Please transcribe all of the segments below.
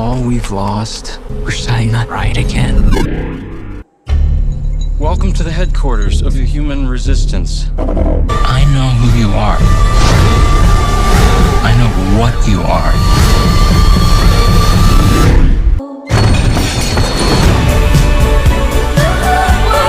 all we've lost, we're setting that right again. Welcome to the headquarters of the human resistance. I know who you are. I know what you are.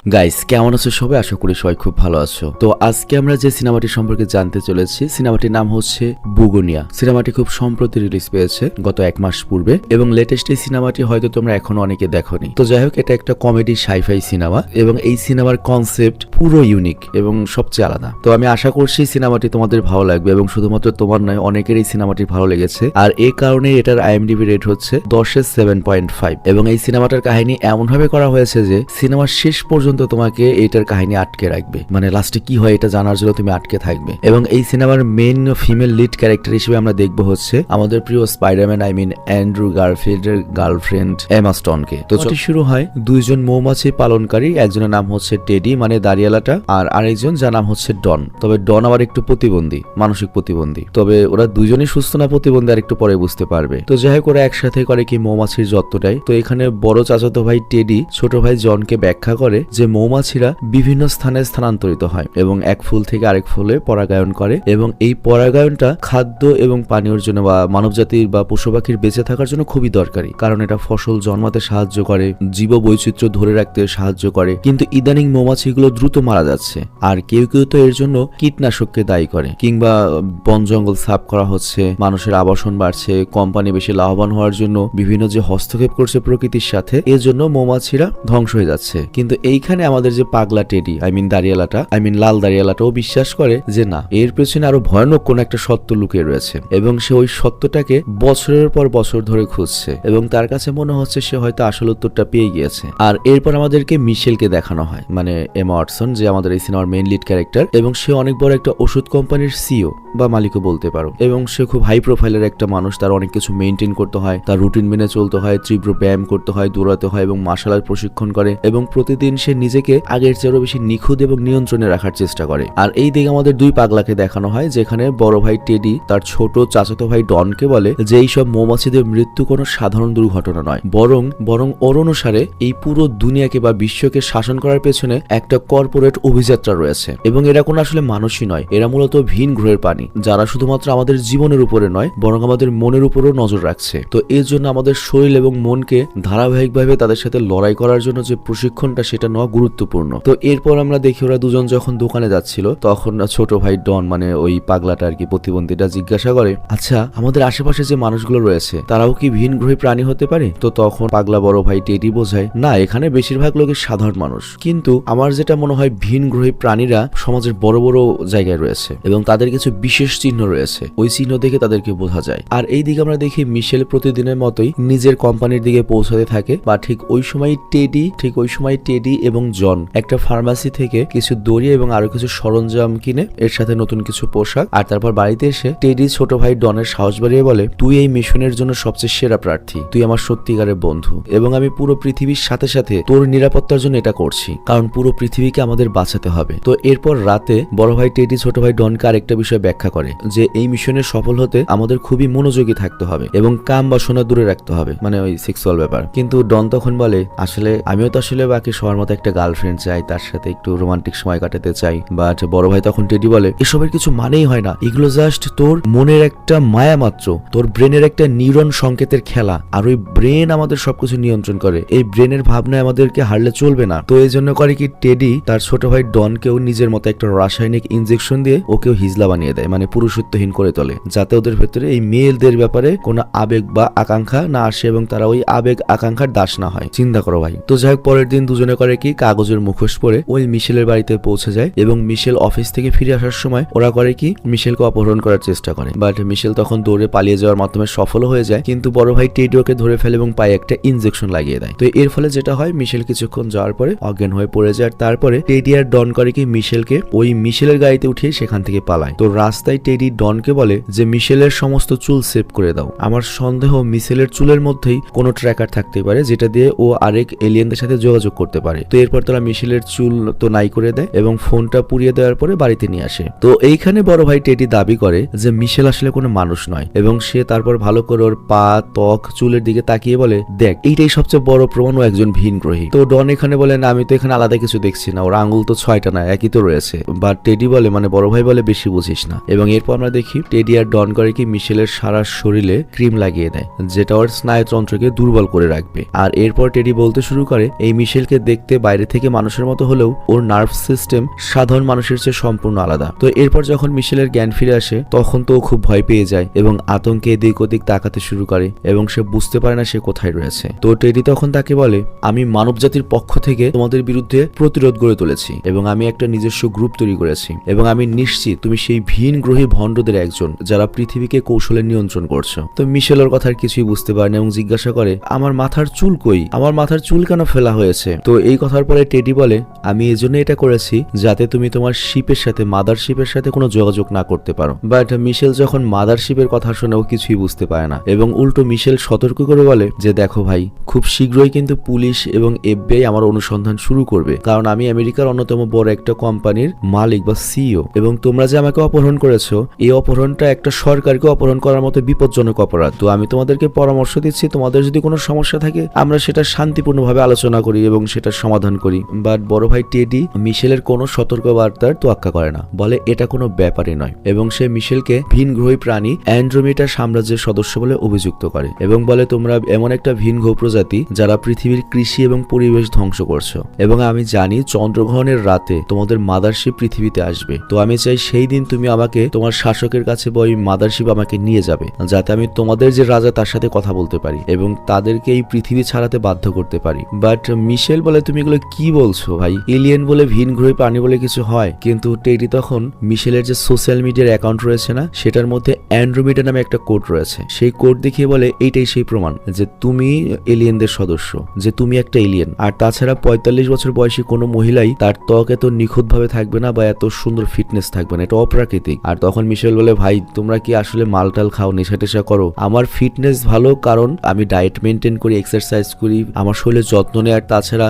Guys কেমন আছো সবাই? আশা করি সবাই খুব ভালো আছো। তো আজকে আমরা যে সিনেমাটি সম্পর্কে জানতে চলেছি, সিনেমাটির নাম হচ্ছে বুগুনিয়া। সিনেমাটি খুব সম্প্রতি রিলিজ পেয়েছে গত এক মাস পূর্বে এবং লেটেস্ট এই সিনেমাটি হয়তো তোমরা এখনও অনেকে দেখোনি। তো যাই হোক, এটা একটা কমেডি সাইফাই সিনেমা এবং এই সিনেমার কনসেপ্ট পুরো ইউনিক এবং সবচেয়ে আলাদা। তো আমি আশা করছি সিনেমাটি তোমাদের ভালো লাগবে এবং শুধুমাত্র তোমার নয়, অনেকের এই সিনেমাটি ভালো লেগেছে। আর এই কারণে এটার আইএমডিবি রেট হচ্ছে দশের সেভেন পয়েন্ট ফাইভ এবং এই সিনেমাটার কাহিনী এমনভাবে করা হয়েছে যে, সিনেমার শেষ পর্যন্ত তোমাকে এটার কাহিনী আটকে রাখবে। মানে লাস্টে কি হয় এটা জানার জন্য তুমি আটকে থাকবে। এবং এই সিনেমার মেন ফিমেল লিড ক্যারেক্টার হিসেবে আমরা দেখব হচ্ছে আমাদের প্রিয় স্পাইডারম্যান আই মিন অ্যান্ড্রু গার্ফিল্ডের গার্লফ্রেন্ড এমা স্টনকে তো চলটি শুরু হয় দুইজন মৌমাছি পালনকারী একজনের নাম হচ্ছে টেডি মানে দাঁড়িয়ালাটা আর আরেকজন যার নাম হচ্ছে ডন। তবে ডন আবার একটু প্রতিবন্ধী মানসিক প্রতিবন্ধী। তবে ওরা দুজনেই সুস্থ না প্রতিবন্ধী আর একটু পরে বুঝতে পারবে। তো যাই হোক ওরা একসাথে করে কি মৌমাছির যত্নটাই। তো এখানে বড় চাচাতো ভাই টেডি ছোট ভাই জনকে ব্যাখ্যা করে যে মৌমাছিরা বিভিন্ন স্থানে স্থানান্তরিত হয় এবং এক ফুল থেকে আরেক ফুলে পরাগায়ন করে এবং এই পরাগায়নটা খাদ্য এবং পানীয়র জন্য বা মানবজাতির বা পশু পাখির বেঁচে থাকার জন্য খুবই দরকারি। কারণ এটা ফসল জন্মাতে সাহায্য করে জীব বৈচিত্র্য ধরে রাখতে সাহায্য করে। কিন্তু ইদানিং মৌমাছিগুলো দ্রুত মারা যাচ্ছে আর কেউ কেউ তো এর জন্য কীটনাশককে দায়ী করে কিংবা বন জঙ্গল সাফ করা হচ্ছে, মানুষের আবাসন বাড়ছে, কোম্পানি বেশি লাভবান হওয়ার জন্য বিভিন্ন যে হস্তক্ষেপ করছে প্রকৃতির সাথে, এর জন্য মৌমাছিরা ধ্বংস হয়ে যাচ্ছে। কিন্তু এইখানে আমাদের যে পাগলা টেডি আই মিন দাঁড়িয়ালাটা আই মিন লাল দাঁড়িয়ালাটাও বিশ্বাস করে যে না, এর পেছনে আরও ভয়ানক কোন একটা সত্য লুকিয়ে রয়েছে এবং সে ওই সত্যটাকে বছরের পর বছর ধরে খুঁজছে এবং তার কাছে মনে হচ্ছে সে হয়তো আসল উত্তরটা পেয়ে গিয়েছে। আর এরপর আমাদেরকে মিশেলকে দেখানো হয় মানে এমা ওয়াটসন যে আমাদের এই সিনেমার মেইন লিড ক্যারেক্টার এবং সে অনেক বড় একটা ওষুধ কোম্পানির সিও বা মালিকও বলতে পারো। এবং সে খুব হাই প্রোফাইলের একটা মানুষ, তার অনেক কিছু মেনটেন করতে হয়, তার রুটিন মেনে চলতে হয়, তীব্র ব্যায়াম করতে হয়, দৌড়াতে হয় এবং মার্শাল আর্ট প্রশিক্ষণ করে এবং প্রতিদিন সে নিজেকে আগের চেয়েও বেশি নিখুঁত এবং নিয়ন্ত্রণে রাখার চেষ্টা করে। আর এই দিকে আমাদের দুই পাগলাকে দেখানো হয়, যেখানে বড় ভাই টেডি, তার ছোট চাচাতো ভাই ডনকে বলে যে এই সব মৌমাছিদের মৃত্যু কোনো সাধারণ দুর্ঘটনা নয়। বরং বরং ওর অনুসারে এই পুরো দুনিয়াকে বা বিশ্বকে শাসন করার পেছনে একটা কর্পোরেট অভিযাত্রা রয়েছে। এবং এরা কোনো আসলে মানুষই নয়, এরা মূলত ভিন গ্রহের প্রাণী, যারা শুধুমাত্র আমাদের জীবনের উপরে নয়, বরং আমাদের মনের উপরও নজর রাখছে। তো এর জন্য আমাদের শরীর এবং মনকে ধারাবাহিকভাবে তাদের সাথে লড়াই করার জন্য যে প্রশিক্ষণটা, সেটা নেওয়া গুরুত্বপূর্ণ। তো এরপর আমরা দেখি ওরা দুজন যখন দোকানে যাচ্ছিল, তখন ছোট ভাই ডন মানে ওই পাগলাটা আর কি, প্রতিবন্ধীটা জিজ্ঞাসা করে আচ্ছা আমাদের আশেপাশে যে মানুষগুলো রয়েছে, তারাও কি ভিন গ্রহী প্রাণী হতে পারে? তো তখন পাগলা বড় ভাই টেডি বোঝায়, না, এখানে বেশিরভাগ লোকের সাধারণ মানুষ। কিন্তু আমার যেটা মনে হয় ভিন গ্রহী প্রাণীরা সমাজের বড় বড় জায়গায় রয়েছে এবং তাদের কিছু বিশেষ চিহ্ন রয়েছে। ওই চিহ্ন দেখে তাদেরকে বোঝা যায়। আর এই দিকে আমরা দেখি মিশেল প্রতিদিনের মতোই নিজের কোম্পানির দিকে পৌঁছাতে থাকে, বা ঠিক ওই সময় টেডি, ঠিক ওই সময় টেডি এবং জন একটা ফার্মাসি থেকে কিছু দড়ি এবং আরও কিছু সরঞ্জাম কিনে এর সাথে নতুন কিছু পোশাক আর তারপর বাড়িতে এসে টেডি ছোট ভাই ডনের সাহস বাড়িয়ে বলে, তুই এই মিশনের জন্য সবচেয়ে সেরা প্রার্থী। তুই আমার সত্যিকারের বন্ধু এবং আমি পুরো পৃথিবীর সাথে সাথে তোর নিরাপত্তার জন্য এটা করছি। কারণ পুরো পৃথিবীকে আমাদের বাঁচাতে হবে। তো এরপর রাতে বড় ভাই টেডি ছোট ভাই ডনকে আরেকটা বিষয় ব্যাখ্যা করে যে, এই মিশনে সফল হতে আমাদের খুবই মনোযোগী থাকতে হবে এবং কাম বাসনা দূরে রাখতে হবে। মানে ওই সেক্সুয়াল ব্যাপার। কিন্তু ডন তখন বলে, আসলে আমিও তো আসলে বাকি সবার মতো একটা গার্লফ্রেন্ড চাই, তার সাথে একটু রোমান্টিক সময় কাটাতে চাই। বাট বড় ভাই তখন টেডি বলে, এসবের কিছু মানেই হয় না। এগুলো জাস্ট তোর মনের একটা মায়া মাত্র। তোর ব্রেনের একটা নিউরন সংকেতের খেলা। আর ওই ব্রেন আমাদের সবকিছু নিয়ন্ত্রণ করে। এই ব্রেনের ভাবনায় আমাদেরকে হারলে চলবে না। তো এই জন্য করে কি টেডি তার ছোট ভাই ডনকেও নিজের মতো একটা রাসায়নিক ইনজেকশন দিয়ে ওকেও হিজলা বানিয়ে দেয় মানে পুরুষত্বহীন করে তোলে। যাতে ওদের ভেতরে এই মেয়েদের ব্যাপারে কোনো আবেগ বা আকাঙ্ক্ষা না আসে এবং তারা ওই আবেগ আকাঙ্ক্ষার দাস না হয়। চিন্তা করো ভাই। তো যাই হোক, পরের দিন দুজনে করে কি কাগজের মুখোশ পরে ওই মিশেলের বাড়িতে পৌঁছে যায় এবং মিশেল অফিস থেকে ফিরে আসার সময় ওরা করে কি, মিশেলকে অপহরণ করার চেষ্টা করে। বাট মিশেল তখন দৌড়ে পালিয়ে যাওয়ার মাধ্যমে সফল হয়ে যায়, কিন্তু বড় ভাই টেডি ওকে ধরে ফেলে এবং পায়ে একটা ইনজেকশন লাগিয়ে দেয়। তো এর ফলে যেটা হয়, মিশেল কিছুক্ষণ যাওয়ার পরে অজ্ঞান হয়ে পড়ে যায় তারপরে টেডি আর ডন করে কি, মিশেলকে ওই মিশেলের গাড়িতে উঠিয়ে সেখান থেকে পালায়। তো রাস্তায় টেডি ডনকে বলে যে, মিশেলের সমস্ত চুল সেভ করে দাও। আমার সন্দেহ মিশেলের চুলের মধ্যেই কোনো ট্র্যাকার থাকতে পারে, যেটা দিয়ে ও আরেক এলিয়েনদের সাথে যোগাযোগ করতে পারে। তো এরপর তারা মিশেলের চুল তো নাই করে দেয় এবং ফোনটা পুড়িয়ে দেওয়ার পরে বাড়িতে নিয়ে আসে। তো এইখানে বড় ভাই টেডি দাবি করে যে মিশেল আসলে কোনো মানুষ নয় এবং সে তারপর ভালো করে ওর পা, ত্বক, চুলের দিকে তাকিয়ে বলে, দেখ, এইটাই সবচেয়ে বড় প্রমাণ ও একজন ভিনগ্রহী তো ডন এখানে বলে, না, আমি তো এখানে আলাদা কিছু দেখছি না। ওর আঙুল তো ছয়টা না, একই তো রয়েছে। বা টেডি বলে মানে বড় ভাই বলে বেশি বুঝিস না। এবং এরপর আমরা দেখি, টেডি আর ডন করে কি মিশেলের সারা শরীরে ক্রিম লাগিয়ে দেয়, যেটা ওর স্নায়ুতন্ত্রকে দুর্বল করে রাখবে। আর এরপর টেডি বলতে শুরু করে, এই মিশেলকে দেখতে বাইরে থেকে মানুষের মতো হলেও ওর নার্ভ সিস্টেম সাধারণ মানুষের চেয়ে সম্পূর্ণ আলাদা। তো এরপর যখন মিশেলের জ্ঞান ফিরে আসে, তখন তো ও খুব ভয় পেয়ে যায় এবং আতঙ্কে এদিক ওদিক তাকাতে শুরু করে এবং সে বুঝতে পারে না সে কোথায় রয়েছে। তো টেডি তখন তাকে বলে, আমি মানব জাতির পক্ষ থেকে তোমাদের বিরুদ্ধে প্রতিরোধ গড়ে তুলেছি এবং আমি একটা নিজস্ব গ্রুপ তৈরি করেছি এবং আমি নিশ্চিত তুমি সেই ভিন গ্রহী ভণ্ডদের একজন যারা পৃথিবীকে কৌশলে নিয়ন্ত্রণ করছ। তো মিশেল ওর কথার কিছুই বুঝতে পারে না এবং জিজ্ঞাসা করে, আমার মাথার চুল কই? আমার মাথার চুল কেন ফেলা হয়েছে? তো এই কথার পরে টেডি বলে, আমি এই জন্য এটা করেছি যাতে তুমি তোমার শিপের সাথে মাদার শিপের সাথে কোনো যোগাযোগ না করতে পারো। বাট মিশেল যখন মাদার শিপের কথা শুনে, ও কিছুই বুঝতে পারে না এবং উল্টো মিশেল সতর্ক করে বলে যে, দেখো ভাই, খুব শীঘ্রই কিন্তু পুলিশ এবং এফবিআই আমার অনুসন্ধান শুরু করবে। কারণ আমি আমেরিকার অন্যতম বড় একটা কোম্পানির মালিক বা সিইও এবং তোমরা যে আমাকে অপহরণ করেছ, এই অপহরণটা একটা সরকারকে অপহরণ করার মতো বিপজ্জনক অপরাধ। তো আমি তোমাদেরকে পরামর্শ দিচ্ছি, তোমাদের যদি কোনো সমস্যা থাকে, আমরা সেটা শান্তিপূর্ণভাবে আলোচনা করি এবং সেটার সমাধান করি। বাট বড় ভাই টেডি মিশেলের কোনো সতর্কবার্তার তোয়াক্কা করে না। বলে, এটা কোনো ব্যাপারই নয়। এবং সে মিশেলকে ভিন গ্রহী প্রাণী অ্যান্ড্রোমিটা সাম্রাজ্যের সদস্য বলে অভিযুক্ত করে। এবং বলে, তোমরা এমন একটা ভিন গ্রহ প্রজাতি যারা পৃথিবীর কৃষি এবং পরিবেশ ধ্বংস করছ। এবং আমি জানি চন্দ্রগ্রহণের রাতে তোমাদের মাদারশিপ পৃথিবীতে আসবে। তো আমি চাই সেই দিন তুমি আমাকে, তোমার শাসকের কাছে বা ওই মাদারশিপ আমাকে নিয়ে যাবে, যাতে আমি তোমাদের যে রাজা তার সাথে কথা বলতে পারি এবং তাদেরকে এই পৃথিবী ছাড়াতে বাধ্য করতে পারি। বাট মিশেল বলে, তুমি এগুলো কি বলছো ভাই? এলিয়েন বলে ভিন গ্রহী প্রাণী বলে কিছু হয়? কিন্তু টেডি তখন মিশেলের যে সোশ্যাল মিডিয়ার অ্যাকাউন্ট রয়েছে না, সেটার মধ্যে অ্যান্ড্রোমিডা নামে একটা কোড রয়েছে। সেই কোড দেখিয়ে বলে এইটাই সেই প্রমাণ যে তুমি এলিয়েনদের সদস্য, যে তুমি একটা এলিয়েন আর তাছাড়া পঁয়তাল্লিশ বছর বয়সী কোনো মহিলাই তার ত্বক এত নিখুঁতভাবে থাকবে না বা এত সুন্দর ফিটনেস থাকবে না, এটা অপ্রাকৃতিক। আর তখন মিশেল বলে, ভাই, তোমরা কি আসলে মালটাল খাও নেশা টেশা করো? আমার ফিটনেস ভালো, কারণ আমি ডায়েট মেনটেন করি এক্সারসাইজ করি, আমার শরীরের যত্ন নেই, আর তাছাড়া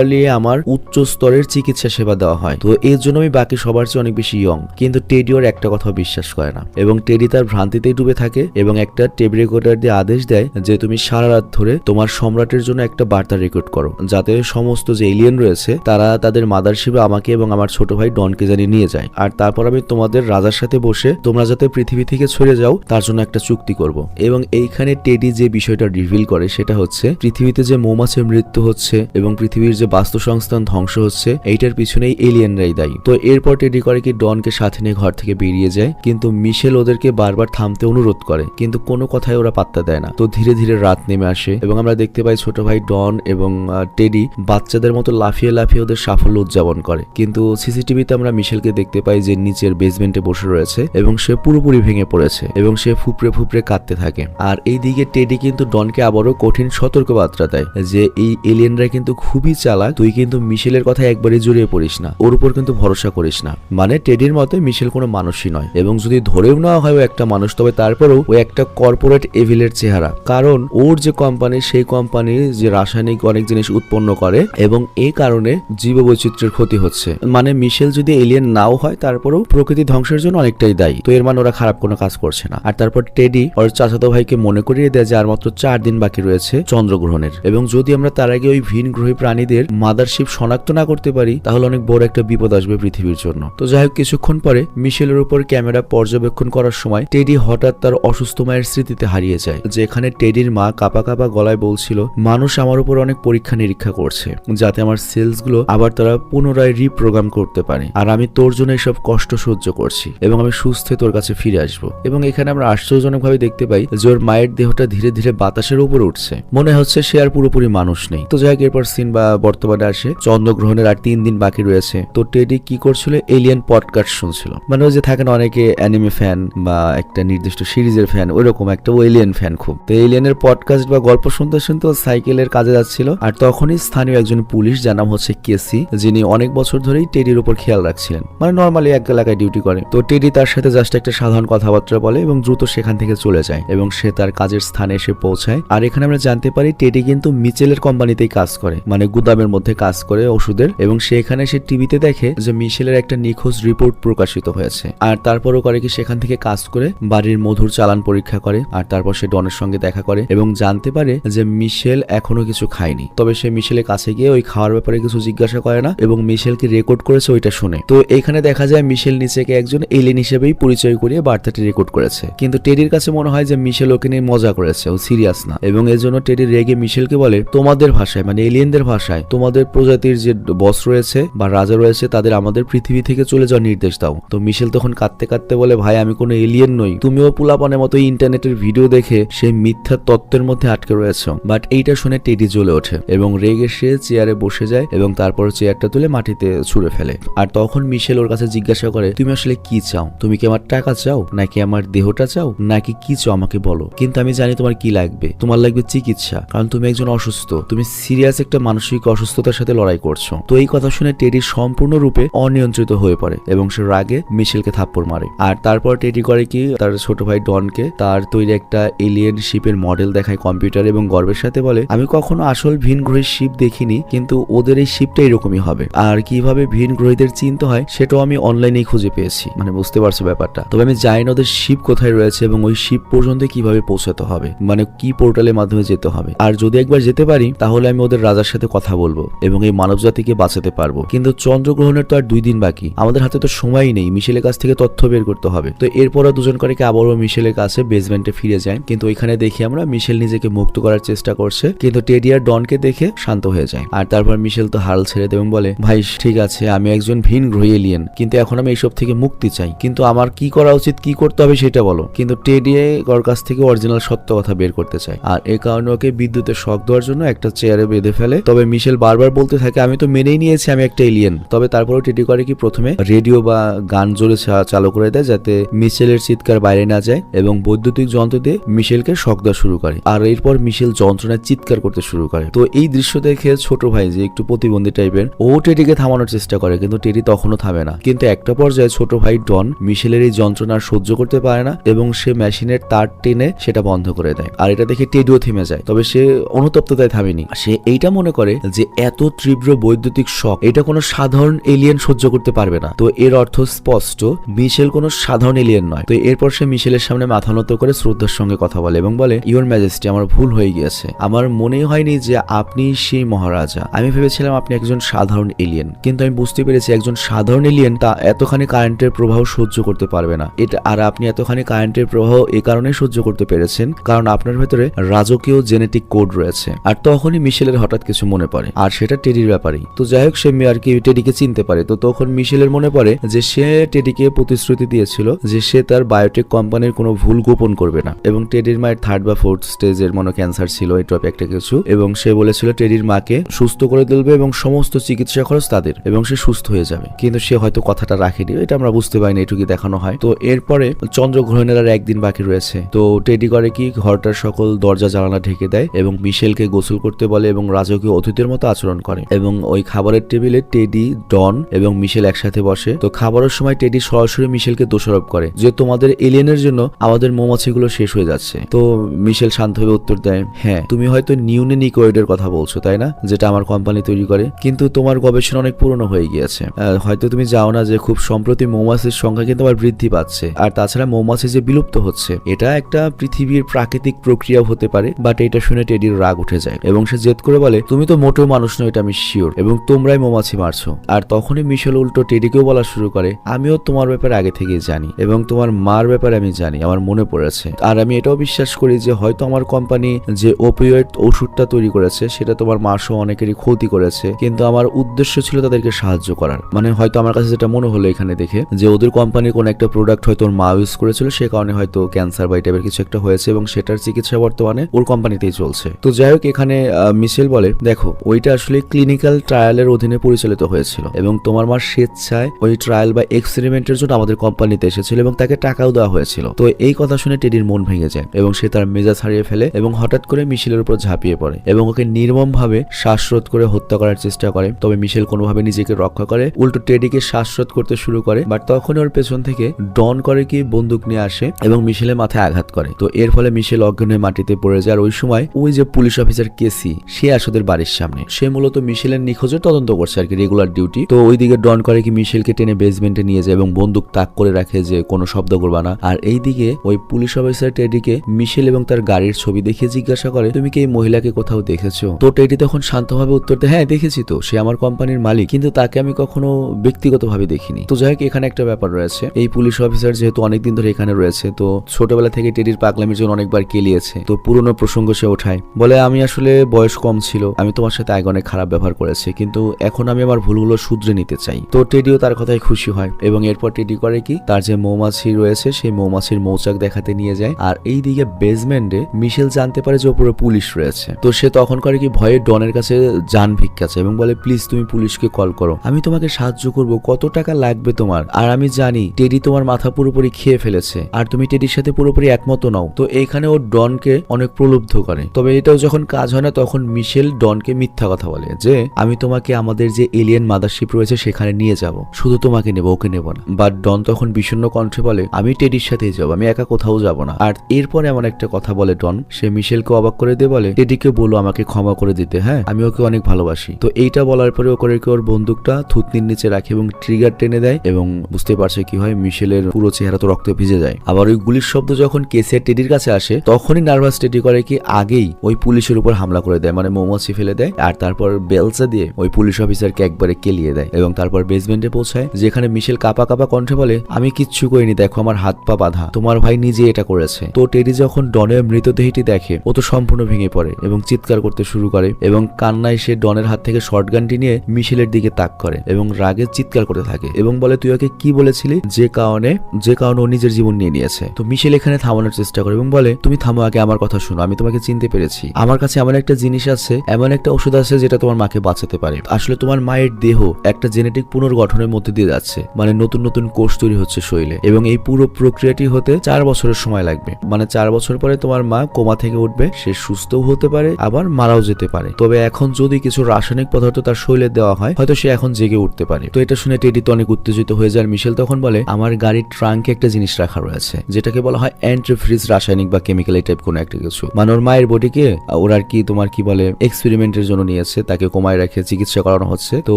রেগুলারলি আমার উচ্চ স্তরের চিকিৎসা সেবা দেওয়া হয়। তো এর জন্য আমি বাকি সবার চেয়ে অনেক বেশি ইয়ং কিন্তু টেডি ওর একটা কথা বিশ্বাস করে না। এবং টেডি তার ভ্রান্তিতেই ডুবে থাকে এবং একটা টেপ রেকর্ডার দিয়ে আদেশ দেয় যে তুমি সারা রাত ধরে তোমার সম্রাটের জন্য একটা বার্তা রেকর্ড করো। যাতে সমস্ত যে এলিয়েন রয়েছে, তারা তাদের মাদার মাদারশিপে আমাকে এবং আমার ছোট ভাই ডনকে জানিয়ে নিয়ে যায়। আর তারপর আমি তোমাদের রাজার সাথে বসে তোমরা যাতে পৃথিবী থেকে ছড়ে যাও, তার জন্য একটা চুক্তি করব। এবং এইখানে টেডি যে বিষয়টা রিভিল করে, সেটা হচ্ছে পৃথিবীতে যে মৌমাছির মৃত্যু হচ্ছে এবং পৃথিবীর যে বাস্তু সংস্থান ধ্বংস হচ্ছে, এইটার পিছনেই এলিয়েনরাই দায়ী। তো এরপর টেডি করে কি ডনকে সাথে নিয়ে ঘর থেকে বেরিয়ে যায়, কিন্তু মিশেল ওদেরকে বারবার থামতে অনুরোধ করে, কিন্তু কোনো কথায় ওরা পাত্তা দেয় না। তো ধীরে ধীরে রাত নেমে আসে, এবং আমরা দেখতে পাই ছোট ভাই ডন এবং টেডি বাচ্চাদের মতো লাফিয়ে লাফিয়ে ওদের সাফল্য উদযাপন করে। কিন্তু সিসিটিভিতে আমরা মিশেলকে দেখতে পাই যে নিচের বেসমেন্টে বসে রয়েছে, এবং সে পুরোপুরি ভেঙে পড়েছে, এবং সে ফুপড়ে ফুপড়ে কাঁদতে থাকে। আর এই দিকে টেডি কিন্তু ডনকে আবারও কঠিন সতর্কবার্তা দেয় যে এই এলিয়েনরা কিন্তু খুবই চালাক তুই কিন্তু মিশেলের কথা একবারই জড়িয়ে পড়িস না। ওর উপর কিন্তু ভরসা করিস না। মানে টেডির মতে, মিশেল কোনো মানুষই নয়। এবং যদি ধরেও নেওয়া হয় ও একটা মানুষ, তবে তারপরেও ও একটা কর্পোরেট এভিলের চেহারা। কারণ, ওর যে কোম্পানি সেই কোম্পানি যে রাসায়নিক অনেক জিনিস উৎপন্ন করে এবং এই কারণে জীববৈচিত্র্যের ক্ষতি হচ্ছে। মানে মিশেল যদি এলিয়েন নাও হয়, তারপরেও প্রকৃতি ধ্বংসের জন্য অনেকটাই দায়ী। তো এর মানে ওরা খারাপ কোনো কাজ করছে না। আর তারপর টেডি, ওর চাচাতো ভাইকে মনে করিয়ে দেয় যে আর মাত্র চার দিন বাকি রয়েছে চন্দ্রগ্রহণের। এবং যদি আমরা তার আগে ওই ভিন গ্রহী প্রাণীদের মাদারশিপ শনাক্ত না করতে পারি, তাহলে অনেক বড় একটা বিপদ আসবে পৃথিবীর জন্য। তো যাই হোক, কিছুক্ষণ পরে মিশেলের উপর ক্যামেরা পর্যবেক্ষণ করার সময় টেডি হঠাৎ তার অসুস্থ মায়ের স্মৃতিতে হারিয়ে যায়, যেখানে টেডির মা কাপা কাপা গলায় বলছিল, মানুষ আমার উপর অনেক পরীক্ষা নিরীক্ষা করছে, যাতে আমার সেলসগুলো আবার তারা পুনরায় রিপ্রোগ্রাম করতে পারে, আর আমি তোর জন্য এসব কষ্ট সহ্য করছি, এবং আমি সুস্থ তোর কাছে ফিরে আসব। এবং এখানে আমরা আশ্চর্যজনকভাবে দেখতে পাই যে ওর মায়ের দেহটা ধীরে ধীরে বাতাসের উপর উঠছে। মনে হচ্ছে সে আর পুরোপুরি মানুষ নেই। তো যাই হোক, এরপর সিন বা বর্তমানে আসে। চন্দ্রগ্রহণের আর তিন দিন বাকি রয়েছে। তো টেডি কি করছিল? এলিয়ান পডকাস্ট শুনছিল। মানে ওই যে থাকেন অনেকে অ্যানিমে ফ্যান বা একটা নির্দিষ্ট সিরিজের ফ্যান ওইরকম একটা ও এলিয়ান ফ্যান খুব। তো এলিয়ানের পডকাস্ট বা গল্প শুনতে শুনতে ও সাইকেলের কাজে যাচ্ছিল। আর তখনই স্থানীয় একজন পুলিশ, যার নাম হচ্ছে কেসি যিনি অনেক বছর ধরেই টেডির উপর খেয়াল রাখছিলেন। মানে নর্মালি এক এলাকায় ডিউটি করে। তো টেডি তার সাথে জাস্ট একটা সাধারণ কথাবার্তা বলে এবং দ্রুত সেখান থেকে চলে যায় এবং সে তার কাজের স্থানে এসে পৌঁছায়। আর এখানে আমরা জানতে পারি, টেডি কিন্তু মিচেলের কোম্পানিতেই কাজ করে। মানে গুদামের কোম্পানির মধ্যে কাজ করে ওষুধের এবং সেখানে সে টিভিতে দেখে যে মিশেলের একটা নিখোঁজ রিপোর্ট প্রকাশিত হয়েছে। আর তারপরও করে কি সেখান থেকে কাজ করে বাড়ির মধুর চালান পরীক্ষা করে, আর তারপর সে ডনের সঙ্গে দেখা করে এবং জানতে পারে যে মিশেল এখনও কিছু খায়নি। তবে সে মিশেলের কাছে গিয়ে ওই খাওয়ার ব্যাপারে কিছু জিজ্ঞাসা করে না এবং মিশেলকে রেকর্ড করেছে ওইটা শুনে। তো এখানে দেখা যায় মিশেল নিচেকে একজন এলিয়েন হিসেবেই পরিচয় করিয়ে বার্তাটি রেকর্ড করেছে। কিন্তু টেডির কাছে মনে হয় যে মিশেল ওকে নিয়ে মজা করেছে, ও সিরিয়াস না। এবং এর জন্য টেডি রেগে মিশেলকে বলে, তোমাদের ভাষায় মানে এলিয়েনদের ভাষায় তোমাদের প্রজাতির যে বস রয়েছে বা রাজা রয়েছে, তাদের আমাদের পৃথিবী থেকে চলে যাওয়ার নির্দেশ দাও। তো মিশেল তখন কাঁদতে কাঁদতে বলে, ভাই, আমি কোনো এলিয়েন নই। তুমিও পুলাপানের মতো ইন্টারনেটের ভিডিও দেখে সেই মিথ্যা তত্ত্বের মধ্যে আটকে রয়েছে। বাট এইটা শুনে টেডি জ্বলে ওঠে এবং রেগে সে চেয়ারে বসে যায় এবং তারপর চেয়ারটা তুলে মাটিতে ছুঁড়ে ফেলে। আর তখন মিশেল ওর কাছে জিজ্ঞাসা করে, তুমি আসলে কি চাও? তুমি কি আমার টাকা চাও? নাকি আমার দেহটা চাও? নাকি কি চাও আমাকে বলো? কিন্তু আমি জানি তোমার কি লাগবে। তোমার লাগবে চিকিৎসা। কারণ তুমি একজন অসুস্থ। তুমি সিরিয়াস একটা মানসিক অসুস্থতার সাথে লড়াই করছ। তো এই কথা শুনে টেডি সম্পূর্ণরূপে অনিয়ন্ত্রিত হয়ে পড়ে এবং সে রাগে মিশেলকে থাপ্পড় মারে। আর তারপর টেডি করে কি, তার ছোট ভাই ডনকে তার তৈরি একটা এলিয়েন শিপের মডেল দেখায় কম্পিউটার এবং গর্বের সাথে বলে, আমি কখনো আসল ভিন গ্রহের শিপ দেখিনি, কিন্তু ওদের এই শিপটা এরকমই হবে। আর কীভাবে ভিন গ্রহীদের চিনতে হয়, সেটাও আমি অনলাইনেই খুঁজে পেয়েছি। মানে বুঝতে পারছ ব্যাপারটা। তবে আমি জানি না ওদের শিপ কোথায় রয়েছে এবং ওই শিপ পর্যন্ত কীভাবে পৌঁছাতে হবে। মানে কি পোর্টালের মাধ্যমে যেতে হবে। আর যদি একবার যেতে পারি, তাহলে আমি ওদের রাজার সাথে কথা বলব। এবং এই মানব জাতিকে বাঁচাতে পারব। কিন্তু চন্দ্রগ্রহণের তো আর দুই দিন বাকি। আমাদের হাতে তো সময়ই নেই, মিশেলের কাছ থেকে তথ্য বের করতে হবে। তো এরপরও দুজন করে কি আবারও মিশেলের কাছে বেসমেন্টে ফিরে যায় কিন্তু ওইখানে দেখি আমরা মিশেল নিজেকে মুক্ত করার চেষ্টা করছে। কিন্তু টেডি আর ডনকে দেখে শান্ত হয়ে যায়। আর তারপর মিশেল তো হাল ছেড়ে এবং বলে, ভাই, ঠিক আছে, আমি একজন ভিন গ্রহী এলিয়েন কিন্তু এখন আমি এইসব থেকে মুক্তি চাই। কিন্তু আমার কি করা উচিত, কি করতে হবে সেটা বলো। কিন্তু টেডি ওর কাছ থেকে অরিজিনাল সত্য কথা বের করতে চায়। আর এ কারণে ওকে বিদ্যুতের শক দেওয়ার জন্য একটা চেয়ারে বেঁধে ফেলে। তবে মিশেল বারবার বলতে থাকে, আমি তো মেনেই নিয়েছি, আমি একটা এলিয়েন তবে তারপরেও টেডি করে কি প্রথমে? রেডিও বা গান জোরে চালু করে দেয় যাতে মিশেলের চিৎকার বাইরে না যায় এবং বৈদ্যুতিক যন্ত্র দিয়ে মিশেলকে শক দেওয়া শুরু করে। আর এরপর মিশেল যন্ত্রণায় চিৎকার করতে শুরু করে। তো এই দৃশ্য দেখে ছোট ভাই যে একটু প্রতিবন্ধী টাইপের, ও টেডিকে থামানোর চেষ্টা করে, কিন্তু টেডি তখনও থামে না। কিন্তু একটা পর্যায়ে ছোট ভাই ডন মিশেলের এই যন্ত্রণা সহ্য করতে পারে না এবং সে মেশিনের তার টেনে সেটা বন্ধ করে দেয়। আর এটা দেখে টেডিও থেমে যায়, তবে সে অনুতপ্ততায় থামেনি। সে এইটা মনে করে যে এত তীব্র বৈদ্যুতিক শক, এটা কোনো সাধারণ এলিয়েন সহ্য করতে পারবে না। তো এর অর্থ স্পষ্ট, মিশেল কোনো সাধারণ এলিয়েন নয়। তো এরপর সে মিশেলের সামনে মাথা নত করে শ্রদ্ধার সঙ্গে কথা বলে এবং বলে ইওর ম্যাজেস্টি আমার ভুল হয়ে গিয়েছে। আমার মনেই হয়নি যে আপনি সেই মহারাজা। আমি ভেবেছিলাম আপনি একজন সাধারণ এলিয়েন কিন্তু আমি বুঝতে পেরেছি একজন সাধারণ এলিয়েন তা এতখানি কারেন্টের প্রবাহ সহ্য করতে পারবে না। এটা, আর আপনি এতখানি কারেন্টের প্রবাহ এ কারণে সহ্য করতে পেরেছেন, কারণ আপনার ভেতরে রাজকীয় জেনেটিক কোড রয়েছে। আর তখনই মিশেলের হঠাৎ কিছু মনে পড়ে। আর সেটা টেডির ব্যাপারেই। তো যাই হোক, সে আর কি টেডিকে চিনতে পারে। তো তখন মিশেলের মনে পড়ে যে সে টেডিকে প্রতিশ্রুতি দিয়েছিল যে সে তার বায়োটেক কোম্পানির কোনো ভুল গোপন করবে না। এবং টেডির মায়ের থার্ড বা ফোর্থ স্টেজের মনে ক্যান্সার ছিল, এই টপ একটা কিছু। এবং সে বলেছিল টেডির মাকে সুস্থ করে তুলবে এবং সমস্ত চিকিৎসা খরচ তাদের, এবং সে সুস্থ হয়ে যাবে। কিন্তু সে হয়তো কথাটা রাখেনি, এটা আমরা বুঝতে পারিনি, এটুকুই দেখানো হয়। তো এরপরে চন্দ্রগ্রহণের আর একদিন বাকি রয়েছে। তো টেডি করে কি, ঘরটার সকল দরজা জানালা ঢেকে দেয় এবং মিশেলকে গোসল করতে বলে এবং রাজকীয় অতিথির মতো আচরণ করে। এবং ওই খাবারের টেবিলে টেডি, ডন এবং মিশেল একসাথে বসে। তো খাবারের সময় টেডি সরাসরি মিশেলকে দোষারোপ করে যে, তোমাদের এলিয়েনের জন্য আমাদের মৌমাছিগুলো শেষ হয়ে যাচ্ছে। তো মিশেল শান্তভাবে উত্তর দেয় হ্যাঁ তুমি হয়তো নিউনেনিকোয়েডের কথা বলছো, তাই না? যেটা আমার কোম্পানি তৈরি করে। কিন্তু তোমার গবেষণা অনেক পুরনো হয়ে গিয়েছে। হয়তো তুমি যাও না যে, খুব সম্প্রতি মৌমাছির সংখ্যা কিন্তু আবার বৃদ্ধি পাচ্ছে। আর তাছাড়া মৌমাছি যে বিলুপ্ত হচ্ছে, এটা একটা পৃথিবীর প্রাকৃতিক প্রক্রিয়া হতে পারে। বাট এটা শুনে টেডির রাগ উঠে যায় এবং সে জেদ করে বলে, তুমি তো মোটেও মানুষ নয় এটা আমি শিওর এবং তোমরাই মৌমাছি মারছো। আর তখনই মিশেল উল্টো টেডিকেও বলা শুরু করে, আমিও তোমার ব্যাপারে আগে থেকেই জানি এবং তোমার মার ব্যাপারে আমি জানি, আমার মনে পড়েছে। আর আমি এটাও বিশ্বাস করি যে হয়তো আমার কোম্পানি যে ওপিওয়েড ওষুধটা তৈরি করেছে, সেটা তোমার মা সহ অনেকেরই ক্ষতি করেছে। কিন্তু আমার উদ্দেশ্য ছিল তাদেরকে সাহায্য করার। মানে হয়তো আমার কাছে যেটা মনে হলো এখানে দেখে, যে ওদের কোম্পানির কোনো একটা প্রোডাক্ট হয়তো ওর মা ইউজ করেছিল, সে কারণে হয়তো ক্যান্সার বা টাইপের কিছু একটা হয়েছে এবং সেটার চিকিৎসা বর্তমানে ওর কোম্পানিতেই চলছে। তো যাই হোক, এখানে মিশেল বলে, দেখো ওইটা আসলে ক্লিনিক্যাল ট্রায়ালের অধীনে পরিচালিত হয়েছিল এবং তোমার মা স্বেচ্ছায় ওই ট্রায়াল বা এক্সপেরিমেন্টের জন্য আমাদের কোম্পানিতে এসেছিল এবং তাকে টাকাও দেওয়া হয়েছিল। তো এই কথা শুনে টেডির মন ভেঙে যায় এবং সে তার মেজাজ হারিয়ে ফেলে এবং হঠাৎ করে মিশেলের উপর ঝাঁপিয়ে পড়ে এবং ওকে নির্মমভাবে শ্বাসরোধ করে হত্যা করার চেষ্টা করে। তবে মিশেল কোনোভাবে নিজেকে রক্ষা করে, উল্টো টেডিকে শ্বাসরোধ করতে শুরু করে, বাট তখন ওর পেছন থেকে ডন করে কি বন্দুক নিয়ে আসে এবং মিশেলের মাথায় আঘাত করে। তো এর ফলে মিশেল অজ্ঞান হয়ে মাটিতে পড়ে যায় আর ওই সময় ওই যে পুলিশ অফিসার কেসি সে আসে বাড়ির সামনে। সে মূলত মিশেলের নিখোঁজের তদন্ত করছে আর কি রেগুলার ডিউটি তো ওইদিকে ডন করে কি মিশেলকে টেনে বেসমেন্টে নিয়ে যায় এবং বন্দুক তাক করে রাখে যে কোনো শব্দ করবা না। আর এইদিকে ওই পুলিশ অফিসার টেডিকে মিশেল এবং তার গাড়ির ছবি দেখে জিজ্ঞাসা করে, তুমি কি এই মহিলাকে কোথাও দেখেছ? তো টেডি তখন শান্তভাবে উত্তর দেয় হ্যাঁ দেখেছি তো, সে আমার কোম্পানির মালিক, কিন্তু তাকে আমি কখনো ব্যক্তিগতভাবে দেখিনি। তো যাই হোক, এখানে একটা ব্যাপার রয়েছে। এই পুলিশ অফিসার যেহেতু অনেকদিন ধরে এখানে রয়েছে, তো ছোটবেলা থেকে টেডির পাগলামির জন্য অনেকবার কেলিয়েছে। তো পুরনো প্রসঙ্গ সে ওঠায়। বলে, আমি আসলে বয়স কম ছিল, আমি তোমার সাথে আগে অনেক খারাপ ব্যবহার করেছে, কিন্তু এখন আমি আমার ভুলগুলো শুধরে নিতে চাই। তো টেডিও তার কথায় খুশি হয় এবং এরপর টেডি করে কি, তার যে মৌমাছি রয়েছে, সেই মৌমাছির মৌচাক দেখাতে নিয়ে যায়। আর এই দিকে বেসমেন্টে মিশেল জানতে পারে যে ওপরে পুলিশ রয়েছে। তো সে তখন করে কি, ভয়ে ডনের কাছে যান ভিক্ষা চায় এবং বলে, প্লিজ তুমি পুলিশকে কল করো। আমি তোমাকে সাহায্য করব, কত টাকা লাগবে তোমার? আর আমি জানি টেডি তোমার মাথা পুরোপুরি খেয়ে ফেলেছে। আর তুমি টেডির সাথে পুরোপুরি একমত নাও। তো এইখানে ও ডনকে অনেক প্রলুব্ধ করে। তবে এটাও যখন কাজ হয় না, তখন মিশেল ডনকে মিথ্যা কথা বলে যে, আমি তোমাকে আমাদের যে এলিয়েন মাদারশিপ রয়েছে সেখানে নিয়ে যাব। শুধু তোমাকে নেব, ওকে নেব না। বাট ডন তখন বিষণ্ণ কণ্ঠে বলে, আমি টেডির সাথেই যাব, আমি একা কোথাও যাব না। আর এরপর এমন একটা কথা বলে ডন সে মিশেলকে অবাক করে দিয়ে বলে টেডিকে বলো আমাকে ক্ষমা করে দিতে হ্যাঁ? আমি ওকে অনেক ভালোবাসি। তো এইটা বলার পরে ও করে ওর বন্দুকটা থুতনির নিচে রাখে এবং ট্রিগার টেনে দেয় এবং বুঝতে পারছে কি হয় মিশেলের পুরো চেহারা তো রক্তে ভিজে যায়। আবার ওই গুলির শব্দ যখন কেসিয়ার টেডির কাছে আসে, তখনই নার্ভাস টেডি করে কি, আগেই ওই পুলিশের উপর হামলা করে দেয় মানে মৌমাছি ফেলে দেয়। আর তারপর বেলসা দিয়ে ওই পুলিশ অফিসারকে একবারে কেলিয়ে দেয় এবং তারপর বেসমেন্টে পৌঁছায়, যেখানে মিশেল কাপা কাপা কণ্ঠে বলে, আমি কিচ্ছু করিনি, দেখো আমার হাত পা বাঁধা। তোমার ভাই নিজে এটা করেছে। তো টেডি যখন ডনের মৃতদেহটি দেখে, ও তো সম্পূর্ণ ভেঙে পড়ে এবং চিৎকার করতে শুরু করে এবং কান্নায় সে ডনের হাত থেকে শর্টগানটি নিয়ে মিশেলের দিকে তাক করে এবং রাগে চিৎকার করতে থাকে এবং বলে, তুই ওকে কি বলেছিলি? যে কারণে যে কারণে ও নিজের জীবন নিয়ে নিয়েছে। তো মিশেল এখানে থামানোর চেষ্টা করে এবং বলে, তুমি থামো, আগে আমার কথা শোনো, আমি তোমাকে চিনতে পেরেছি। আমার কাছে এমন একটা জিনিস আছে, এমন একটা ওষুধ আছে যেটা তোমার মাকে বাঁচাতে পারে। আসলে তোমার মায়ের দেহ একটা জেনেটিক পুনর্গঠনের মধ্যে দিয়ে যাচ্ছে। মানে নতুন নতুন কোষ তৈরি হচ্ছে শরীরে। এবং এই পুরো প্রক্রিয়াটি হতে চার বছরের সময় লাগবে। মানে চার বছর পরে তোমার মা কোমা থেকে উঠবে, সে সুস্থও হতে পারে, আবার মারাও যেতে পারে। তবে এখন যদি কিছু রাসায়নিক পদার্থ তার শরীরে দেওয়া হয়, হয়তো সে এখন জেগে উঠতে পারে। তো এটা শুনে টেডি তো অনেক উত্তেজিত হয়ে যায়। মিশেল তখন বলে, আমার গাড়ির ট্রাঙ্কে একটা জিনিস রাখা রয়েছে। যেটাকে বলা হয় অ্যান্টিফ্রিজ রাসায়নিক বা কেমিক্যাল এই টাইপ কোনো একটা কিছু। মানে ওর মায়ের বডিকে ওর আর কি তোমার কি বলে এক্সপেরিমেন্টের জন্য নিয়েছে, তাকে কমায় রেখে চিকিৎসা করানো হচ্ছে, তো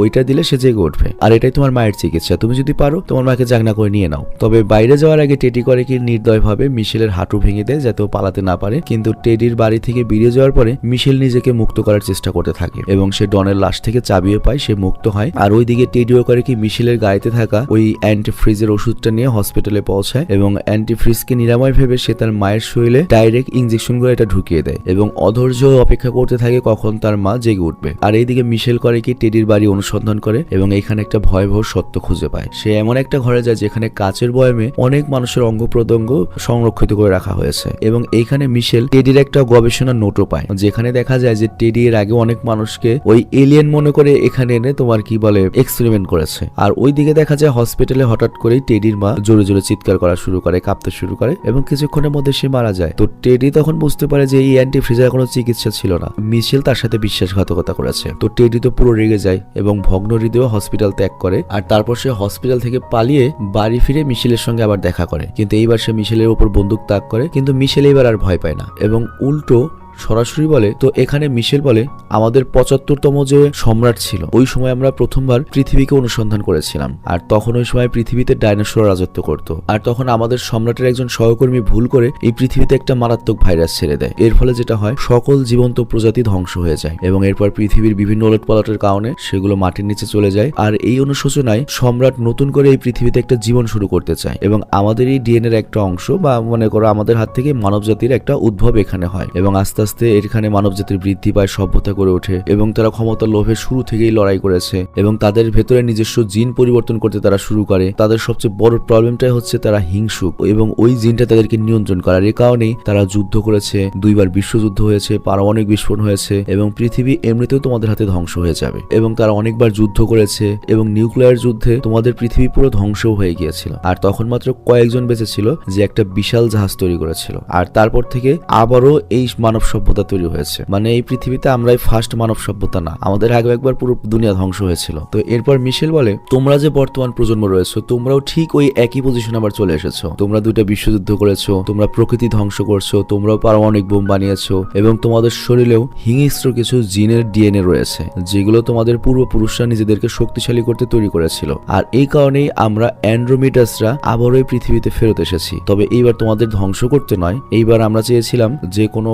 ওইটা দিলে সে জেগে উঠবে। আর এটাই তোমার মায়ের চিকিৎসা। তুমি যদি পারো, তোমার মাকে জাগনা করে নিয়ে নাও। তবে বাইরে যাওয়ার আগে টেডি করে কি নির্দয়ভাবে মিশেলের হাঁটু ভেঙে দেয় যাতে ও পালাতে না পারে? কিন্তু টেডির বাড়ি থেকে বেরিয়ে যাওয়ার পরে মিশেল নিজেকে মুক্ত করার চেষ্টা করতে থাকে এবং সে ডনের লাশ থেকে চাবিয়ে পায়, সে মুক্ত হয়। আর ওইদিকে টেডিও করে কি মিশেলের গাড়িতে থাকা ওই অ্যান্টিফ্রিজের ওষুধটা নিয়ে হসপিটালে পৌঁছায় এবং অ্যান্টি অ্যান্টিফ্রিজকে নিরাময় ভেবে সে তার মায়ের শরীরে ডাইরেক্ট ইঞ্জেকশন করে এটা ঢুকিয়ে দেয় এবং অধৈর্য অপেক্ষা করতে থাকে কখন তার মা জেগে উঠবে আর এইদিকে মিশেল করে কি টেডির বাড়ি অনুসন্ধান করে এবং এখানে একটা ভয়াবহ সত্য খুঁজে পায়। সে এমন একটা ঘরে যায় যেখানে কাচের বয়ামে অনেক মানুষের অঙ্গ প্রত্যঙ্গ সংরক্ষিত করে রাখা হয়েছে এবং এইখানে মিশেল টেডির একটা গবেষণা নোটও পায়। যেখানে দেখা যায় যে টেডি এর আগে অনেক মানুষকে ওই এলিয়েন মনে করে এখানে এনে তোমার কি বলে এক্সপেরিমেন্ট করেছে। আর ওই দিকে দেখা যায় হসপিটালে হঠাৎ করেই টেডির মা জোরে জোরে চিৎকার করা শুরু করে, কাঁপতে শুরু করে এবং কিছুক্ষণের মধ্যে সে মারা যায়। তো টেডি তখন বুঝতে পারে যে এই অ্যান্টি ফ্রিজের কোনো চিকিৎসা ছিল না। মিশেল তার সাথে বিশ্বাসঘাতকতা করেছে। তো টেডি তো পুরো রেগে যায় এবং ভগ্ন হৃদয় হসপিটাল ত্যাগ করে। আর তারপর সে হসপিটাল থেকে পালিয়ে বাড়ি ফিরে মিশেলের সঙ্গে আবার দেখা করে। কিন্তু এইবার সে মিশেলের উপর বন্দুক ত্যাগ করে। কিন্তু মিশেল এবার আর ভয় পায় না এবং উল্টো সরাসরি বলে, তো এখানে মিশেল বলে, আমাদের পঁচাত্তরতম যে সম্রাট ছিল, ওই সময় আমরা প্রথমবার পৃথিবীকে অনুসন্ধান করেছিলাম। আর তখন ওই সময় পৃথিবীতে ডাইনোসর রাজত্ব করত। আর তখন আমাদের সম্রাটের একজন সহকর্মী ভুল করে এই পৃথিবীতে একটা মারাত্মক ভাইরাস ছেড়ে দেয়। এর ফলে যেটা হয়, সকল জীবন্ত প্রজাতি ধ্বংস হয়ে যায় এবং এরপর পৃথিবীর বিভিন্ন ওলটপালটের কারণে সেগুলো মাটির নিচে চলে যায়। আর এই অনুশোচনায় সম্রাট নতুন করে এই পৃথিবীতে একটা জীবন শুরু করতে চায় এবং আমাদের এই ডিএনএ এর একটা অংশ বা মনে করো আমাদের হাত থেকে মানব জাতির একটা উদ্ভব এখানে হয় এবং আস্তে আস্তে এখানে মানব জাতির বৃদ্ধি পায়, সভ্যতা করে ওঠে এবং তারা ক্ষমতার লোভে শুরু থেকেই লড়াই করেছে এবং তাদের ভেতরে নিজস্ব জিন পরিবর্তন করতে তারা শুরু করে। তাদের সবচেয়ে বড় প্রবলেমটাই হচ্ছে তারা হিংসুক এবং ওই জিনটা তাদেরকে নিয়ন্ত্রণ করার এ কারণেই তারা যুদ্ধ করেছে। দুইবার বিশ্বযুদ্ধ হয়েছে, পারমাণবিক বিস্ফোরণ হয়েছে এবং পৃথিবী এমনিতেও তোমাদের হাতে ধ্বংস হয়ে যাবে এবং তারা অনেকবার যুদ্ধ করেছে এবং নিউক্লিয়ার যুদ্ধে তোমাদের পৃথিবী পুরো ধ্বংসও হয়ে গিয়েছিল। আর তখন মাত্র কয়েকজন বেঁচে ছিল যে একটা বিশাল জাহাজ তৈরি করেছিল। আর তারপর থেকে আবারও এই মানব সভ্যতা তৈরি হয়েছে। মানে এই পৃথিবীতে আমরাই ফার্স্ট মানব সভ্যতা না। আমাদের আগে একবার পুরো দুনিয়া ধ্বংস হয়েছিল। তো এরপর মিশেল বলে, তোমরা যে বর্তমান প্রজন্ম রয়েছে, তোমরাও ঠিক ওই একই পজিশনে আবার চলে এসেছ। তোমরা দুইটা বিশ্বযুদ্ধ করেছ, তোমরা প্রকৃতি ধ্বংস করছ, তোমরাও পারমাণবিক বোম বানিয়েছো এবং তোমাদের শরীরেও হিংস্র কিছু জিনের ডিএনএ রয়েছে, যেগুলো তোমাদের পূর্বপুরুষরা নিজেদেরকে শক্তিশালী করতে তৈরি করেছিল। আর এই কারণেই আমরা অ্যান্ড্রোমিডাসরা আবারও পৃথিবীতে ফেরত এসেছি। তবে এইবার তোমাদের ধ্বংস করতে নয়, এইবার আমরা চেয়েছিলাম যে কোনো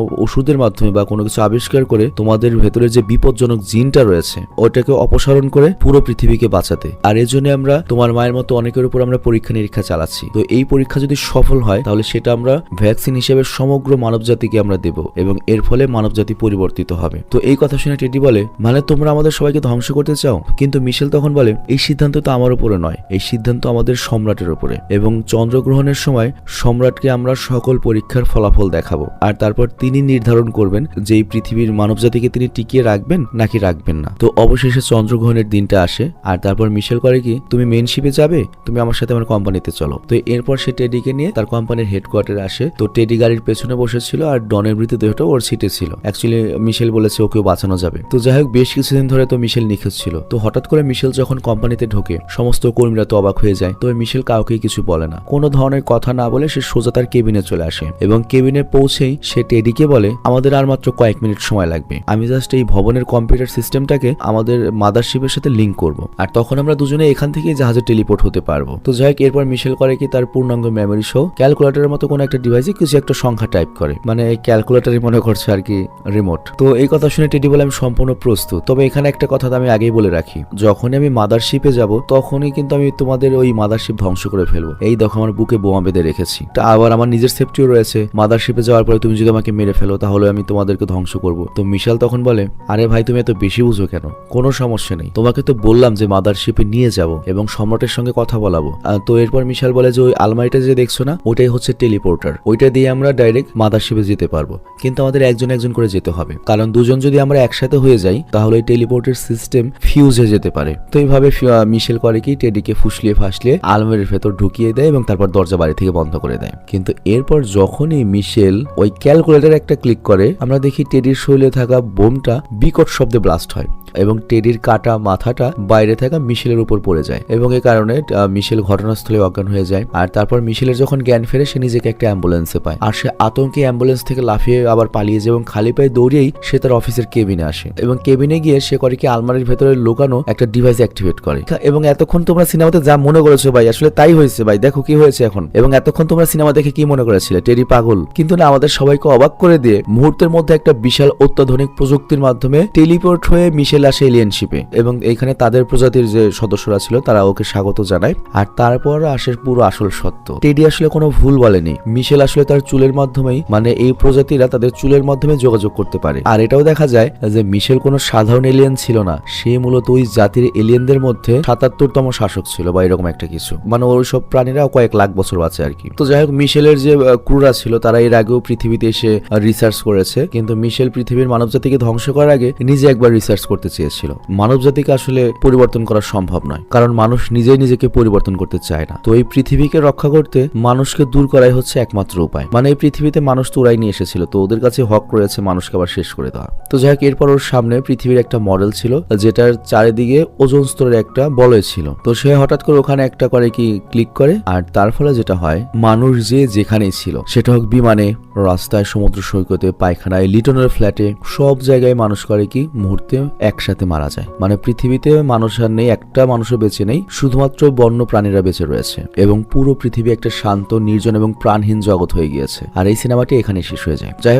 ওষুধের মাধ্যমে বা কোনো কিছু আবিষ্কার করে তোমাদের ভেতরে যে বিপজ্জনক জিনটা রয়েছে ওটাকে অপসারণ করে পুরো পৃথিবীকে বাঁচাতে। আর এর জন্য আমরা তোমার মায়ের মতো অনেকের উপর আমরা পরীক্ষা নিরীক্ষা চালাচ্ছি। তো এই পরীক্ষা যদি সফল হয়, তাহলে সেটা আমরা ভ্যাকসিন হিসেবে সমগ্র মানব জাতিকে আমরা দেব এবং এর ফলে মানব জাতি পরিবর্তিত হবে। তো এই কথা শুনে টেডি বলে মানে তোমরা আমাদের সবাইকে ধ্বংস করতে চাও? কিন্তু মিশেল তখন বলে, এই সিদ্ধান্ত তো আমার উপরে নয়। এই সিদ্ধান্ত আমাদের সম্রাটের উপরে। এবং চন্দ্রগ্রহণের সময় সম্রাটকে আমরা সকল পরীক্ষার ফলাফল দেখাবো। আর তারপর তিনি নির্ধারণ করবেন যে এই পৃথিবীর মানবজাতিকে তিনি টিকিয়ে রাখবেন নাকি রাখবেন না। তো অবশেষে চন্দ্রগ্রহণের দিনটা আসে, আর তারপর মিশেল করে কি, তুমি মেন শিপে যাবে? তুমি আমার সাথে আমার কোম্পানিতে চলো। তো এরপর সে টেডিকে নিয়ে তার কোম্পানির হেডকোয়ার্টারে আসে। তো টেডি গাড়ির পেছনে বসেছিল আর ডনের মৃতদেহটা ওর সিটে ছিল। অ্যাকচুয়ালি মিশেল বলেছে ওকেও বাঁচানো যাবে। তো যাই হোক বেশ কিছুদিন ধরে তো মিশেল নিখোঁজ ছিল। তো হঠাৎ করে মিশেল যখন কোম্পানিতে ঢোকে, সমস্ত কর্মীরা তো অবাক হয়ে যায়। তো মিশেল কাউকেই কিছু বলে না। কোনো ধরনের কথা না বলে সে সোজা তার কেবিনে চলে আসে এবং কেবিনে পৌঁছেই সে টেডিকে বলে আমাদের আর মাত্র কয়েক মিনিট সময় লাগবে। আমি জাস্ট এই ভবনের কম্পিউটার সিস্টেমটাকে আমাদের মাদারশিপের সাথে লিঙ্ক করব। আর তখন আমরা দুজনে এখান থেকেই জাহাজে টেলিপোর্ট হতে পারব। তো যাই হোক, এরপর মিশেল করে কি তার পূর্ণাঙ্গ মেমোরি সহ ক্যালকুলেটরের মতো কোনো একটা ডিভাইসে কিছু একটা সংখ্যা টাইপ করে। মানে ক্যালকুলেটরই মনে করছে আর কি রিমোট তো এই কথা শুনে টেডি বলে, আমি সম্পূর্ণ প্রস্তুত। তবে এখানে একটা কথা আমি আগেই বলে রাখি। যখনই আমি মাদারশিপে যাব, তখনই কিন্তু আমি তোমাদের ওই মাদারশিপ ধ্বংস করে ফেলব। এই দেখো, আমার বুকে বোমা বেঁধে রেখেছি। তা আবার আমার নিজের সেফটিও রয়েছে। মাদারশিপে যাওয়ার পরে তুমি যদি আমাকে মেরে ফেলো, তাহলে আমি তোমাদেরকে ধ্বংস করব। তো মিশাল তখন বলে, আরে ভাই, তুমি এত বেশি বুঝো কেন? কোনো সমস্যা নেই। তোমাকে তো বললাম যে মাদারশিপে নিয়ে যাব এবং সম্রাটের সঙ্গে কথা বলাবো। তো এরপর মিশাল বলে যে, ওই আলমারিটা যে দেখছ না, ওটাই হচ্ছে টেলিপোর্টার ওইটা দিয়ে আমরা ডাইরেক্ট মাদারশিপে যেতে পারব। কিন্তু আমাদের একজন একজন করে যেতে হবে। কারণ দুজন যদি আমরা একসাথে হয়ে যাই, তাহলে এই টেলিপোর্টের সিস্টেম ফিউজ হয়ে যেতে পারে। তো এইভাবে মিশেল করে কি টেডিকে ফুসলিয়ে ফাসলিয়ে আলমারির ভেতর ঢুকিয়ে দেয় এবং তারপর দরজা বাড়ি থেকে বন্ধ করে দেয়। কিন্তু এরপর যখনই মিশেল ওই ক্যালকুলেটর একটা ক্লিক করে আমরা দেখি টেডির শরীরে থাকা বোমটা বিকট শব্দে ব্লাস্ট হয় এবং টেডির কাটা মাথাটা বাইরে থাকা মিশেলের উপর পড়ে যায় এবং এই কারণে মিশেল ঘটনাস্থলে অজ্ঞান হয়ে যায়। আর তারপর মিশেলের যখন জ্ঞান ফেরে, সে নিজেকে একটা অ্যাম্বুলেন্সে পায়। আর সে আতঙ্কে অ্যাম্বুলেন্স থেকে লাফিয়ে আবার পালিয়ে যায় এবং খালি পায়ে দৌড়িয়েই সে তার অফিসের কেবিনে আসে। এবং কেবিনে গিয়ে সে করে কি, আলমারির ভেতরে লুকানো একটা ডিভাইস অ্যাক্টিভেট করে। এবং এতক্ষণ তোমরা সিনেমাতে যা মনে করেছ ভাই, আসলে তাই হয়েছে ভাই, দেখো কি হয়েছে এখন। এবং এতক্ষণ তোমরা সিনেমা দেখে কি মনে করেছিলে টেরি পাগল? কিন্তু না, আমাদের সবাইকে অবাক করে দিয়ে মুহূর্তের মধ্যে একটা বিশাল অত্যাধুনিক প্রযুক্তির মাধ্যমে টেলিপোর্ট হয়ে মিশেল আসে এলিয়েনশিপে। এবং এখানে তাদের প্রজাতির যে সদস্যরা ছিল, তারা ওকে স্বাগত জানায়। আর তারপর আসে পুরো আসল সত্য। টেডি আসলে কোনো ভুল বলেনি। মিশেল আসলে তার চুলের মাধ্যমেই মানে এই প্রজাতিরা তাদের চুলের মাধ্যমে যোগাযোগ করতে পারে। আর এটাও দেখা যায় যে মিশেল কোনো সাধারণ এলিয়েন ছিল না। সে মূলত ওই জাতির এলিয়েনদের মধ্যে সাতাত্তরতম শাসক ছিল বা এরকম একটা কিছু। মানে ওই সব প্রাণীরা কয়েক লাখ বছর আছে আর কি। তো যাই হোক, মিশেলের যে ক্রুরা ছিল, তারা এর আগেও পৃথিবীতে এসে রিসার্চ করেছে, কিন্তু মিশেল পৃথিবীর মানবজাতিকে ধ্বংস করার আগে নিজে একবার রিসার্চ করতে চেয়েছিল। মানবজাতিকে আসলে পরিবর্তন করা সম্ভব নয়, কারণ মানুষ নিজেই নিজেকে পরিবর্তন করতে চায় না। তো এই পৃথিবীকে রক্ষা করতে মানুষকে দূর করাই হচ্ছে একমাত্র উপায়। মানে এই পৃথিবীতে মানুষ তো ওরাই নিয়ে এসেছিল, তো ওদের কাছে হক রয়েছে মানুষকে আবার শেষ করে দেওয়া। তো যাই হোক, এরপর ওর সামনে পৃথিবীর একটা মডেল ছিল, যেটার চারিদিকে ওজন স্তরের একটা বলয় ছিল। তো সে হঠাৎ করে ওখানে একটা করে কি ক্লিক করে, আর তার ফলে যেটা হয়, মানুষ যে যেখানেই ছিল, সেটা হোক বিমানে, রাস্তায়, সমুদ্র সৈকতে পায়খানায়, লিটনের ফ্ল্যাটে, সব জায়গায় মানুষ করে কি মুহূর্তে একসাথে মারা যায়। মানে পৃথিবীতে মানুষ আর নেই, একটা মানুষও বেঁচে নেই, শুধুমাত্র বন্য প্রাণীরা বেঁচে রয়েছে। এবং পুরো পৃথিবী একটা শান্ত, নির্জন এবং প্রাণহীন জগৎ হয়ে গিয়েছে। আর এই সিনেমাটি এখানে শেষ হয়ে যায়। যাই হোক